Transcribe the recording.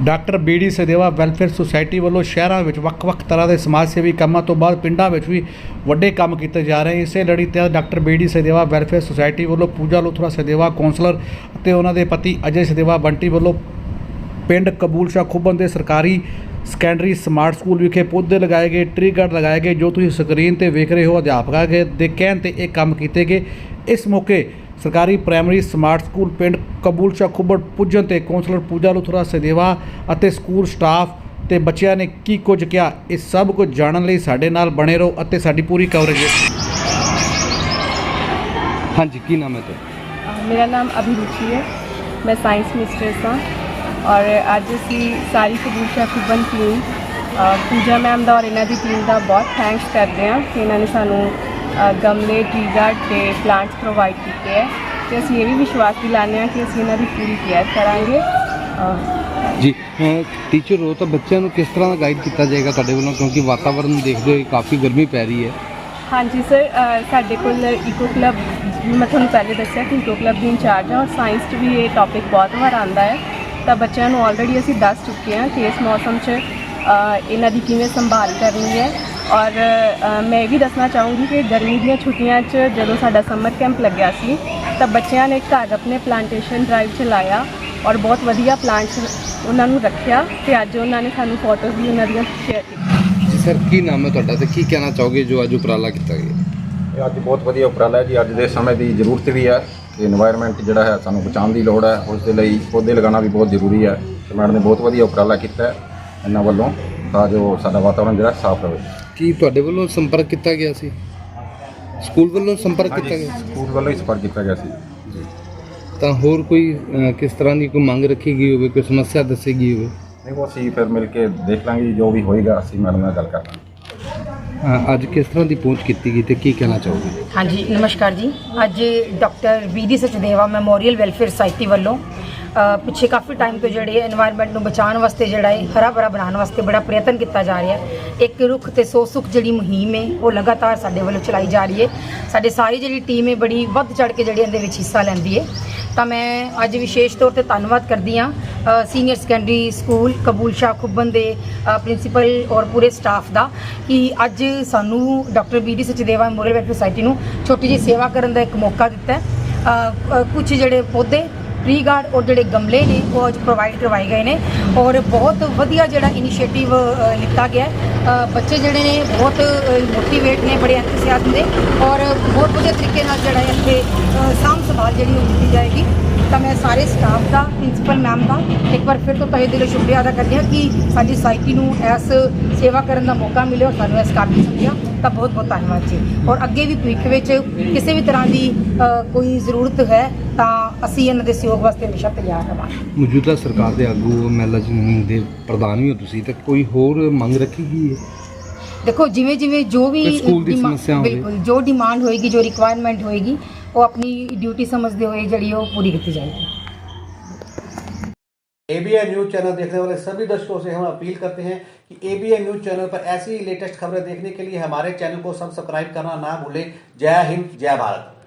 Doctor BD Sachdeva welfare society ਵੱਲੋਂ ਸ਼ਹਿਰਾਂ ਵਿੱਚ ਵੱਖ-ਵੱਖ ਤਰ੍ਹਾਂ ਦੇ ਸਮਾਜ ਸੇਵੀ ਕੰਮਾਂ ਤੋਂ ਬਾਅਦ ਪਿੰਡਾਂ ਵਿੱਚ ਵੀ ਵੱਡੇ ਕੰਮ ਕੀਤੇ ਜਾ ਰਹੇ ਇਸੇ ਲੜੀ ਤਹਿਤ doctor BD Sachdeva welfare society ਵੱਲੋਂ ਪੂਜਾ ਲੁਥਰਾ ਸਦੇਵਾ ਕੌਂਸਲਰ ਅਤੇ ਉਹਨਾਂ ਦੇ ਪਤੀ ਅਜੇ ਸਦੇਵਾ ਬੰਟੀ ਵੱਲੋਂ ਪਿੰਡ ਕਬੂਲ ਸ਼ਾਹ ਖੁੱਬਨ ਦੇ ਸਰਕਾਰੀ ਸੈਕੰਡਰੀ ਸਮਾਰਟ ਸਕੂਲ ਵਿਖੇ ਪੌਦੇ ਲਗਾਏ ਗਏ, ਟ੍ਰੀ ਗਾਰਡ ਲਗਾਏ ਗਏ ਜੋ ਤੁਸੀਂ ਸਕਰੀਨ ਤੇ ਵੇਖ ਰਹੇ ਹੋ, ਅਧਿਆਪਕਾਂ ਦੇ ਕਹਿਣ ਤੇ ਇਹ ਕੰਮ ਕੀਤੇ ਗਏ। ਇਸ ਮੌਕੇ ਸਰਕਾਰੀ ਪ੍ਰਾਇਮਰੀ ਸਮਾਰਟ ਸਕੂਲ ਪਿੰਡ ਕਬੂਲ ਸ਼ਾਹ ਖੁੱਬੜ ਪੁੱਜਣ ਤੇ ਕੌਂਸਲਰ ਪੂਜਾ ਲੁਥਰਾ ਸਦੇਵਾ ਅਤੇ ਸਕੂਲ ਸਟਾਫ ਤੇ ਬੱਚਿਆਂ ਨੇ ਕੀ ਕੁਝ ਕਿਹਾ ਇਹ ਸਭ ਕੁਝ ਜਾਣਨ ਲਈ ਸਾਡੇ ਨਾਲ ਬਣੇ ਰਹੋ ਅਤੇ ਸਾਡੀ ਪੂਰੀ ਕਵਰੇਜ ਹਾਂਜੀ ਕੀ ਨਾਮ ਹੈ ਤੁਹਾਡਾ? ਮੇਰਾ ਨਾਮ ਅਭਿਰੁਚੀ ਹੈ। ਮੈਂ ਸਾਇੰਸ ਮਿਸਟਰਸ ਹਾਂ ਔਰ ਅੱਜ ਅਸੀਂ ਸਾਰੀ ਕਬੂਸ਼ਾ ਖੁਬਨ ਟੀਮ ਪੂਜਾ ਮੈਮ ਦਾ ਔਰ ਇਹਨਾਂ ਦੀ ਟੀਮ ਦਾ ਬਹੁਤ ਥੈਂਕਸ ਕਰਦੇ ਹਾਂ ਕਿ ਇਹਨਾਂ ਨੇ ਸਾਨੂੰ ਗਮਲੇ ਟ੍ਰੀ ਗਾਰਡ ਤੇ ਪਲਾਂਟਸ ਪ੍ਰੋਵਾਈਡ ਕੀਤੇ ਹੈ ਤੇ ਅਸੀਂ ਇਹ ਵੀ ਵਿਸ਼ਵਾਸ ਦਿਲਾਉਂਦੇ ਹਾਂ ਕਿ ਅਸੀਂ ਇਹਨਾਂ ਦੀ ਪੂਰੀ ਕੇਅਰ ਕਰਾਂਗੇ। ਅਹ ਜੀ ਟੀਚਰ ਹੋ ਤਾਂ ਬੱਚਿਆਂ ਨੂੰ ਕਿਸ ਤਰ੍ਹਾਂ ਦਾ ਗਾਈਡ ਕੀਤਾ ਜਾਏਗਾ ਤੁਹਾਡੇ ਵੱਲੋਂ? ਕਿਉਂਕਿ ਵਾਤਾਵਰਣ ਦੇਖਦੇ ਹੋਏ ਕਾਫੀ ਗਰਮੀ ਪੈ ਰਹੀ ਹੈ। ਹਾਂਜੀ ਸਰ ਅ, ਸਾਡੇ ਕੋਲ ਇਕੋ ਕਲੱਬ ਮੈਂ ਤੁਹਾਨੂੰ ਪਹਿਲੇ ਦੱਸਿਆ ਕਿ ਇਕੋ ਕਲੱਬ ਦੀ ਇੰਚਾਰਜ ਹਾਂ ਔਰ ਸਾਇੰਸ 'ਚ ਵੀ ਇਹ ਟੌਪਿਕ ਬਹੁਤ ਵਾਰ ਆਉਂਦਾ ਹੈ। ਤਾਂ ਬੱਚਿਆਂ ਨੂੰ ਆਲਰੇਡੀ ਅਸੀਂ ਦੱਸ ਚੁੱਕੇ ਹਾਂ ਕਿ ਇਸ ਮੌਸਮ 'ਚ ਅ, ਇਹਨਾਂ ਦੀ ਕਿਵੇਂ ਸੰਭਾਲ ਕਰਨੀ ਹੈ। ਔਰ ਮੈਂ ਇਹ ਵੀ ਦੱਸਣਾ ਚਾਹੂੰਗੀ ਕਿ ਗਰਮੀ ਦੀਆਂ ਛੁੱਟੀਆਂ 'ਚ ਜਦੋਂ ਸਾਡਾ ਸਮਰ ਕੈਂਪ ਲੱਗਿਆ ਸੀ ਤਾਂ ਬੱਚਿਆਂ ਨੇ ਘਰ ਆਪਣੇ ਪਲਾਂਟੇਸ਼ਨ ਡਰਾਈਵ ਚਲਾਇਆ ਔਰ ਬਹੁਤ ਵਧੀਆ ਪਲਾਂਟਸ ਉਹਨਾਂ ਨੂੰ ਰੱਖਿਆ ਤੇ ਅੱਜ ਉਹਨਾਂ ਨੇ ਸਾਨੂੰ ਫੋਟੋਜ਼ ਵੀ ਉਹਨਾਂ ਦੀਆਂ ਸ਼ੇਅਰ ਕੀਤੀਆਂ। ਸਰ ਕੀ ਨਾਮ ਹੈ ਤੁਹਾਡਾ ਤੇ ਕੀ ਕਹਿਣਾ ਚਾਹੋਗੇ ਜੋ ਅੱਜ ਉਪਰਾਲਾ ਕੀਤਾ ਗਿਆ? ਇਹ ਅੱਜ ਬਹੁਤ ਵਧੀਆ ਉਪਰਾਲਾ ਹੈ ਜੀ। ਅੱਜ ਦੇ ਸਮੇਂ ਦੀ ਜ਼ਰੂਰਤ ਵੀ ਹੈ ਕਿ এনवायरमेंट ਜਿਹੜਾ ਹੈ ਸਾਨੂੰ ਬਚਾਉਣ ਦੀ ਲੋੜ ਹੈ। ਉਸ ਦੇ ਲਈ ਪੌਦੇ ਲਗਾਉਣਾ ਵੀ ਬਹੁਤ ਜ਼ਰੂਰੀ ਹੈ। ਮੈਡਮ ਨੇ ਬਹੁਤ ਵਧੀਆ ਉਪਰਾਲਾ ਕੀਤਾ ਹੈ। ਇਹਨਾਂ ਵੱਲੋਂ ਤਾਂ ਜੋ ਸਾਡਾ ਵਾਤਾਵਰਣ ਜਿਹੜਾ ਸਾਫ਼ ਰਹੇ। ਕੀ ਤੁਹਾਡੇ ਵੱਲੋਂ ਸੰਪਰਕ ਕੀਤਾ ਗਿਆ ਸੀ? ਸਕੂਲ ਵੱਲੋਂ ਸੰਪਰਕ ਕੀਤਾ ਗਿਆ ਸੀ? ਸਕੂਲ ਵੱਲੋਂ ਹੀ ਸਫਰ ਕੀਤਾ ਗਿਆ ਸੀ। ਤਾਂ ਹੋਰ ਕੋਈ ਅ, ਕਿਸ ਤਰ੍ਹਾਂ ਦੀ ਕੋਈ ਮੰਗ ਰੱਖੀ ਗਈ ਹੋਵੇ ਕੋਈ ਸਮੱਸਿਆ ਦੱਸੀ ਗਈ ਹੋਵੇ? ਨਹੀਂ ਉਹ ਅਸੀਂ ਫਿਰ ਮਿਲ ਕੇ ਦੇਖ ਲਾਂਗੇ ਜੀ, ਜੋ ਵੀ ਹੋਏਗਾ ਅਸੀਂ ਮੈਡਮ ਨਾਲ ਗੱਲ ਕਰ ਲਾਂਗੇ। ਅ, ਅੱਜ ਕਿਸ ਤਰ੍ਹਾਂ ਦੀ ਪਹੁੰਚ ਕੀਤੀ ਗਈ ਤੇ ਕੀ ਕਹਿਣਾ ਚਾਹੋਗੇ? ਹਾਂਜੀ ਨਮਸਕਾਰ ਜੀ। ਅੱਜ doctor BD Sachdeva memorial welfare society ਵੱਲੋਂ ਪਿੱਛੇ ਕਾਫੀ ਟਾਈਮ ਤੋਂ ਜਿਹੜੇ এনवायरमेंट ਨੂੰ ਬਚਾਉਣ ਵਾਸਤੇ ਜਿਹੜਾ ਹੈ ਹਰਾ ਭਰਾ ਬਣਾਉਣ ਵਾਸਤੇ ਬੜਾ ਪ੍ਰਯਤਨ ਕੀਤਾ ਜਾ ਰਿਹਾ ਹੈ। ਇੱਕ ਰੁੱਖ ਤੇ ਸੋ ਸੁਖ ਜਿਹੜੀ ਮੁਹਿੰਮ ਹੈ, ਉਹ ਲਗਾਤਾਰ ਸਾਡੇ ਵੱਲੋਂ ਚਲਾਈ ਜਾ ਰਹੀ ਹੈ। ਸਾਡੇ ਸਾਰੀ ਜਿਹੜੀ ਟੀਮ ਹੈ, ਬੜੀ ਵੱਧ ਚੜ ਕੇ ਜਿਹੜੀ ਇਹਦੇ ਵਿੱਚ ਹਿੱਸਾ ਲੈਂਦੀ ਹੈ। ਤਾਂ ਮੈਂ ਅੱਜ ਵਿਸ਼ੇਸ਼ ਤੌਰ ਤੇ ਧੰਨਵਾਦ ਕਰਦੀ ਹਾਂ ਸੀਨੀਅਰ ਸੈਕੰਡਰੀ ਸਕੂਲ ਕਬੂਲ ਸ਼ਾਹ ਖੁੱਬਨ ਦੇ ਪ੍ਰਿੰਸੀਪਲ ਔਰ ਪੂਰੇ ਸਟਾਫ ਦਾ ਕਿ ਅੱਜ ਸਾਨੂੰ doctor B BD Sachdeva memorial welfare society ਨੂੰ ਛੋਟੀ ਜਿਹੀ ਸੇਵਾ ਕਰਨ ਦਾ ਇੱਕ ਮੌਕਾ ਦਿੱਤਾ ਹੈ। ਕੁਝ ਜਿਹੜੇ ਪੌਦੇ ਟ੍ਰੀ ਗਾਰਡ ਔਰ ਜਿਹੜੇ ਗਮਲੇ ਨੇ ਉਹ ਅੱਜ ਪ੍ਰੋਵਾਈਡ ਕਰਵਾਏ ਗਏ ਨੇ ਔਰ ਬਹੁਤ ਵਧੀਆ ਜਿਹੜਾ ਇਨੀਸ਼ੀਏਟਿਵ ਲਿੱਤਾ ਗਿਆ ਬੱਚੇ ਜਿਹੜੇ ਨੇ ਬਹੁਤ ਮੋਟੀਵੇਟ ਨੇ, ਬੜੇ ਐਂਥੂਸੀਆਜ਼ਮ ਦੇ ਔਰ ਬਹੁਤ ਵਧੀਆ ਤਰੀਕੇ ਨਾਲ ਜਿਹੜਾ ਇੱਥੇ ਸਾਂਭ ਸੰਭਾਲ ਜਿਹੜੀ ਉਹ ਦਿੱਤੀ ਜਾਏਗੀ। ਤਾਂ ਮੈਂ ਸਾਰੇ ਸਟਾਫ ਦਾ ਪ੍ਰਿੰਸੀਪਲ ਮੈਮ ਦਾ ਇੱਕ ਵਾਰ ਫਿਰ ਤੋਂ ਤਹਿ ਦਿਲੋਂ ਸ਼ੁਕਰੀਆ ਅਦਾ ਕਰਦੀ ਹਾਂ ਕਿ ਸਾਡੀ ਸੁਸਾਇਟੀ ਨੂੰ ਇਸ ਸੇਵਾ ਕਰਨ ਦਾ ਮੌਕਾ ਮਿਲਿਆ ਔਰ ਸਾਨੂੰ ਇਸ ਕਾਬਿਲ ਸਮਝਿਆ। ਤਾਂ ਬਹੁਤ ਬਹੁਤ ਧੰਨਵਾਦ ਜੀ। ਔਰ ਅੱਗੇ ਵੀ ਭਵਿੱਖ ਵਿੱਚ ਕਿਸੇ ਵੀ ਤਰ੍ਹਾਂ ਦੀ ਕੋਈ ਜ਼ਰੂਰਤ ਹੈ ਤਾਂ ਅਸੀਂ ਇਹਨਾਂ ਦੇ ਸਹਿਯੋਗ ਵਾਸਤੇ ਹਮੇਸ਼ਾ ਤਿਆਰ ਰਹਾਂਗੇ ਮੌਜੂਦਾ ਸਰਕਾਰ ਦੇ ਆਗੂ ਮਹਿਲਾ ਜੀ ਦੇ ਪ੍ਰਧਾਨ ਵੀ ਹੋ ਤੁਸੀਂ ਤੇ ਕੋਈ ਹੋਰ ਮੰਗ ਰੱਖੀ ਗਈ ਹੈ? ਦੇਖੋ ਜਿਵੇਂ ਜਿਵੇਂ ਜੋ ਵੀ। ਬਿਲਕੁਲ ਜੋ ਡਿਮਾਂਡ ਹੋਏਗੀ ਜੋ ਰਿਕੁਆਇਰਮੈਂਟ ਹੋਏਗੀ वो अपनी ड्यूटी समझते हुए जड़ी वो पूरी की जाएगी। एबीएन न्यूज़ चैनल देखने वाले सभी दर्शकों से हम अपील करते हैं कि एबीएन न्यूज़ चैनल पर ऐसी लेटेस्ट खबरें देखने के लिए हमारे चैनल को सब्सक्राइब करना ना भूलें। जय हिंद, जय भारत।